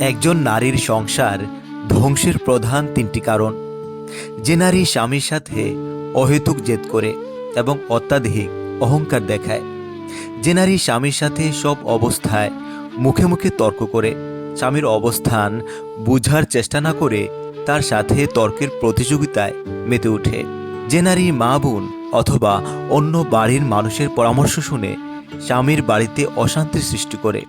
একজন নারীর সংসার ধ্বংসের প্রধান তিনটি কারণ। যে নারী স্বামীর সাথে অহেতুক জেদ করে এবং অত্যাধিক অহংকার দেখায়। যে নারী স্বামীর সাথে সব অবস্থায় মুখে মুখে তর্ক করে, স্বামীর অবস্থান বুঝার চেষ্টা না করে তার সাথে তর্কের প্রতিযোগিতায় মেতে ওঠে। যে নারী মা বোন অথবা অন্য বাড়ির মানুষের পরামর্শ শুনে স্বামীর বাড়িতে অশান্তির সৃষ্টি করে।